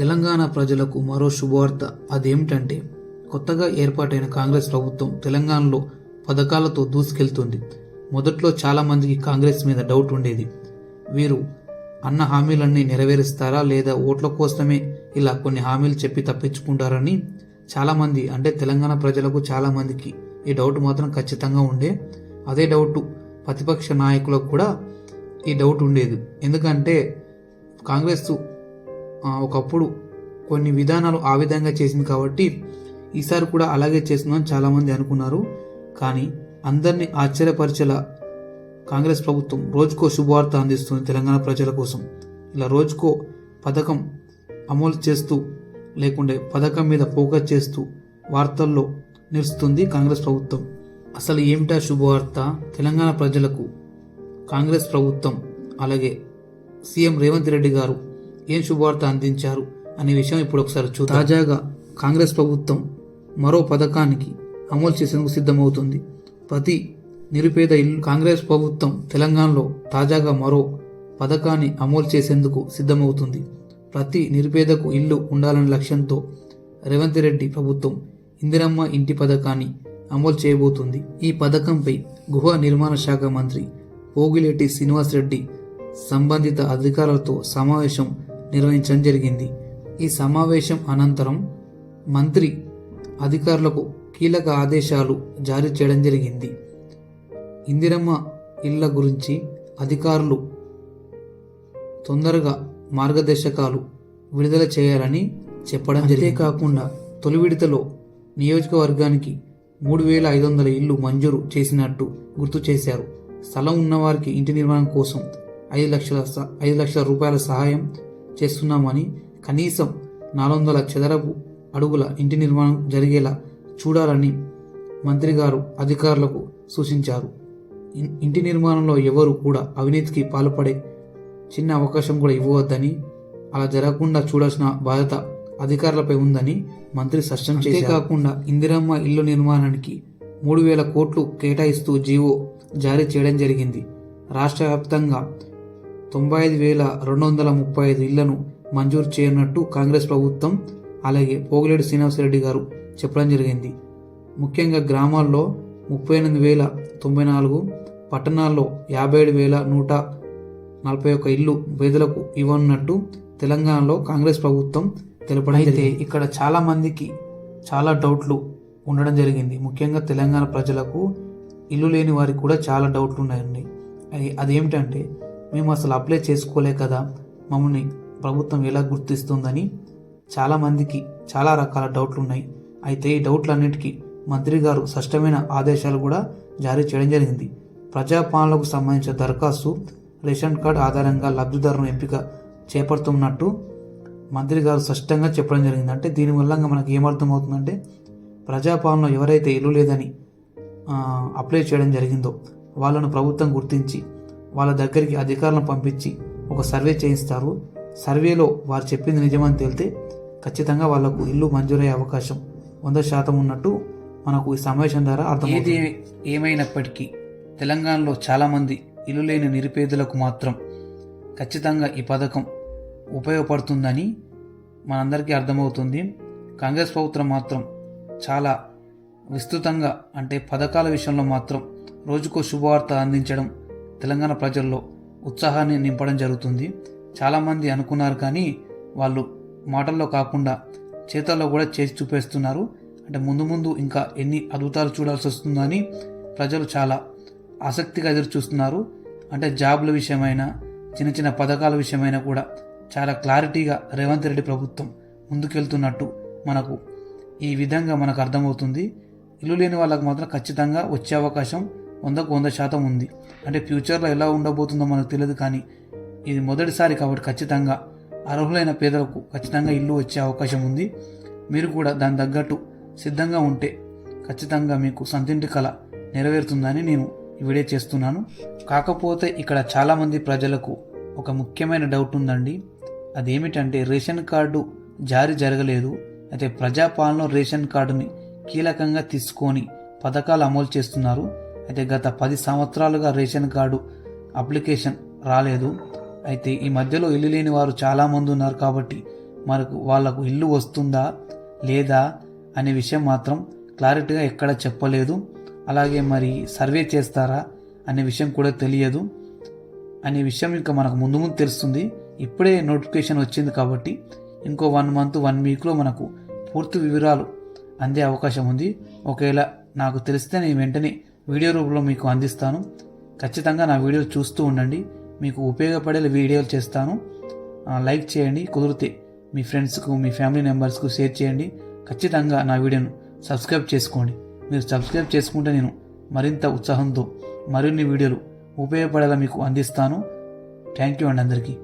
తెలంగాణ ప్రజలకు మరో శుభవార్త. అదేమిటంటే కొత్తగా ఏర్పాటైన కాంగ్రెస్ ప్రభుత్వం తెలంగాణలో పథకాలతో దూసుకెళ్తుంది. మొదట్లో చాలామందికి కాంగ్రెస్ మీద డౌట్ ఉండేది. వీరు అన్న హామీలన్నీ నెరవేరుస్తారా లేదా ఓట్ల కోసమే ఇలా కొన్ని హామీలు చెప్పి తప్పించుకుంటారని చాలామంది అంటే తెలంగాణ ప్రజలకు చాలామందికి ఈ డౌట్ మాత్రం ఖచ్చితంగా ఉండే. అదే డౌట్ ప్రతిపక్ష నాయకులకు కూడా ఈ డౌట్ ఉండేది. ఎందుకంటే కాంగ్రెస్ ఒకప్పుడు కొన్ని విధానాలు ఆ విధంగా చేసింది కాబట్టి ఈసారి కూడా అలాగే చేస్తుందని చాలామంది అనుకున్నారు. కానీ అందరినీ ఆశ్చర్యపరిచేలా కాంగ్రెస్ ప్రభుత్వం రోజుకో శుభవార్త అందిస్తుంది తెలంగాణ ప్రజల కోసం. ఇలా రోజుకో పథకం అమలు చేస్తూ లేకుంటే పథకం మీద ఫోకస్ చేస్తూ వార్తల్లో నిలుస్తుంది కాంగ్రెస్ ప్రభుత్వం. అసలు ఏమిటా శుభవార్త? తెలంగాణ ప్రజలకు కాంగ్రెస్ ప్రభుత్వం అలాగే సీఎం రేవంత్ రెడ్డి గారు ఏం శుభవార్త అందించారు అనే విషయం ఇప్పుడు ఒకసారి చూ తాజాగా కాంగ్రెస్ ప్రభుత్వం మరో పథకానికి అమలు చేసేందుకు సిద్ధమవుతుంది. ప్రతి నిరుపేద ఇల్లు కాంగ్రెస్ ప్రభుత్వం తెలంగాణలో తాజాగా మరో పథకాన్ని అమలు చేసేందుకు సిద్ధమవుతుంది. ప్రతి నిరుపేదకు ఇల్లు ఉండాలనే లక్ష్యంతో రేవంత్ రెడ్డి ప్రభుత్వం ఇందిరమ్మ ఇంటి పథకాన్ని అమలు చేయబోతుంది. ఈ పథకంపై గృహ నిర్మాణ శాఖ మంత్రి పోగిలేటి శ్రీనివాసరెడ్డి సంబంధిత అధికారులతో సమావేశం నిర్వహించడం జరిగింది. ఈ సమావేశం అనంతరం మంత్రి అధికారులకు కీలక ఆదేశాలు జారీ చేయడం జరిగింది. ఇందిరమ్మ ఇళ్ళ గురించి అధికారులు తొందరగా మార్గదర్శకాలు విడుదల చేయాలని చెప్పడం జరిగే కాకుండా తొలి విడతలో నియోజకవర్గానికి మూడు వేల ఐదు వందల ఇళ్ళు మంజూరు చేసినట్టు గుర్తు చేశారు. స్థలం ఉన్నవారికి ఇంటి నిర్మాణం కోసం ఐదు లక్షల స- ఐదు లక్షల రూపాయల సహాయం చేస్తున్నామని కనీసం నాలుగు వందల చదరపు అడుగుల ఇంటి నిర్మాణం జరిగేలా చూడాలని మంత్రి గారు అధికారులకు సూచించారు. ఇంటి నిర్మాణంలో ఎవరు కూడా అవినీతికి పాల్పడే చిన్న అవకాశం కూడా ఇవ్వవద్దని అలా జరగకుండా చూడాల్సిన బాధ్యత అధికారులపై ఉందని మంత్రి స్పష్టం చేసే కాకుండా ఇందిరమ్మ ఇల్లు నిర్మాణానికి మూడు వేల కోట్లు కేటాయిస్తూ జీవో జారీ చేయడం జరిగింది. రాష్ట్ర వ్యాప్తంగా తొంభై ఐదు వేల రెండు వందల ముప్పై ఐదు ఇళ్ళను మంజూరు చేయనున్నట్టు కాంగ్రెస్ ప్రభుత్వం అలాగే పోగిలేడు శ్రీనివాసరెడ్డి గారు చెప్పడం జరిగింది. ముఖ్యంగా గ్రామాల్లో ముప్పై ఎనిమిది వేల తొంభై నాలుగు పట్టణాల్లో యాభై ఏడు వేల నూట నలభై ఒక్క ఇల్లు పేదలకు ఇవ్వనున్నట్టు తెలంగాణలో కాంగ్రెస్ ప్రభుత్వం తెలపడం అయితే ఇక్కడ చాలా మందికి చాలా డౌట్లు ఉండడం జరిగింది. ముఖ్యంగా తెలంగాణ ప్రజలకు ఇల్లు లేని వారికి కూడా చాలా డౌట్లు ఉన్నాయండి. అది- అదేమిటంటే మేము అసలు అప్లై చేసుకోలే కదా. మమ్మల్ని ప్రభుత్వం ఎలా గుర్తిస్తుందని చాలామందికి చాలా రకాల డౌట్లు ఉన్నాయి అయితే ఈ డౌట్లన్నిటికీ మంత్రి గారు స్పష్టమైన ఆదేశాలు కూడా జారీ చేయడం జరిగింది. ప్రజాపాలనకు సంబంధించిన దరఖాస్తు రేషన్ కార్డు ఆధారంగా లబ్ధిదారులను ఎంపిక చేపడుతున్నట్టు మంత్రి గారు స్పష్టంగా చెప్పడం జరిగింది. అంటే దీనివల్ల మనకు ఏమర్థం అవుతుందంటే ప్రజాపాలన ఎవరైతే ఇల్లు లేదని అప్లై చేయడం జరిగిందో వాళ్ళను ప్రభుత్వం గుర్తించి వాళ్ళ దగ్గరికి అధికారులను పంపించి ఒక సర్వే చేయిస్తారు. సర్వేలో వారు చెప్పింది నిజమని తేలితే ఖచ్చితంగా వాళ్ళకు ఇల్లు మంజూరయ్యే అవకాశం వంద శాతం ఉన్నట్టు మనకు ఈ సమావేశం ద్వారా అర్థం ఏది ఏమైనప్పటికీ తెలంగాణలో చాలామంది ఇల్లు లేని నిరుపేదలకు మాత్రం ఖచ్చితంగా ఈ పథకం ఉపయోగపడుతుందని మనందరికీ అర్థమవుతుంది. కాంగ్రెస్ ప్రభుత్వం మాత్రం చాలా విస్తృతంగా అంటే పథకాల విషయంలో మాత్రం రోజుకో శుభవార్త అందించడం తెలంగాణ ప్రజల్లో ఉత్సాహాన్ని నింపడం జరుగుతుంది. చాలామంది అనుకున్నారు కానీ వాళ్ళు మాటల్లో కాకుండా చేతల్లో కూడా చేసి చూపేస్తున్నారు. అంటే ముందు ముందు ఇంకా ఎన్ని అద్భుతాలు చూడాల్సి వస్తుందని ప్రజలు చాలా ఆసక్తిగా ఎదురు చూస్తున్నారు అంటే జాబ్ల విషయమైనా చిన్న చిన్న పథకాల విషయమైనా కూడా చాలా క్లారిటీగా రేవంత్ రెడ్డి ప్రభుత్వం ముందుకెళ్తున్నట్టు మనకు ఈ విధంగా మనకు అర్థమవుతుంది. ఇల్లు లేని వాళ్ళకు మాత్రం ఖచ్చితంగా వచ్చే అవకాశం వందకు వంద శాతం ఉంది. అంటే ఫ్యూచర్లో ఎలా ఉండబోతుందో మనకు తెలియదు కానీ ఇది మొదటిసారి కాబట్టి ఖచ్చితంగా అర్హులైన పేదలకు ఖచ్చితంగా ఇల్లు వచ్చే అవకాశం ఉంది. మీరు కూడా దాని తగ్గట్టు సిద్ధంగా ఉంటే ఖచ్చితంగా మీకు సొంతింటి కళ నెరవేరుతుందని నేను ఇవిడే వీడియో చేస్తున్నాను. కాకపోతే ఇక్కడ చాలామంది ప్రజలకు ఒక ముఖ్యమైన డౌట్ ఉందండి. అదేమిటంటే రేషన్ కార్డు జారీ జరగలేదు. అయితే ప్రజాపాలన రేషన్ కార్డుని కీలకంగా తీసుకొని పథకాలు అమలు చేస్తున్నారు. అయితే గత పది సంవత్సరాలుగా రేషన్ కార్డు అప్లికేషన్ రాలేదు. అయితే ఈ మధ్యలో ఇల్లు లేని వారు చాలామంది ఉన్నారు కాబట్టి మనకు వాళ్ళకు ఇల్లు వస్తుందా లేదా అనే విషయం మాత్రం క్లారిటీగా ఎక్కడ చెప్పలేదు. అలాగే మరి సర్వే చేస్తారా అనే విషయం కూడా తెలియదు. అనే విషయం ఇంకా మనకు ముందు ముందు తెలుస్తుంది. ఇప్పుడే నోటిఫికేషన్ వచ్చింది కాబట్టి ఇంకో వన్ మంత్ వన్ వీక్లో మనకు పూర్తి వివరాలు అందే అవకాశం ఉంది. ఒకవేళ నాకు తెలిస్తే నేను వెంటనే వీడియో రూపంలో మీకు అందిస్తాను. ఖచ్చితంగా నా వీడియోలు చూస్తూ ఉండండి. మీకు ఉపయోగపడే వీడియోలు చేస్తాను. లైక్ చేయండి కుదిరితే మీ ఫ్రెండ్స్కు మీ ఫ్యామిలీ మెంబర్స్కు షేర్ చేయండి. ఖచ్చితంగా నా వీడియోను సబ్స్క్రైబ్ చేసుకోండి. మీరు సబ్స్క్రైబ్ చేసుకుంటే నేను మరింత ఉత్సాహంతో మరిన్ని వీడియోలు ఉపయోగపడేలా మీకు అందిస్తాను. థ్యాంక్ యూ అండి అందరికీ.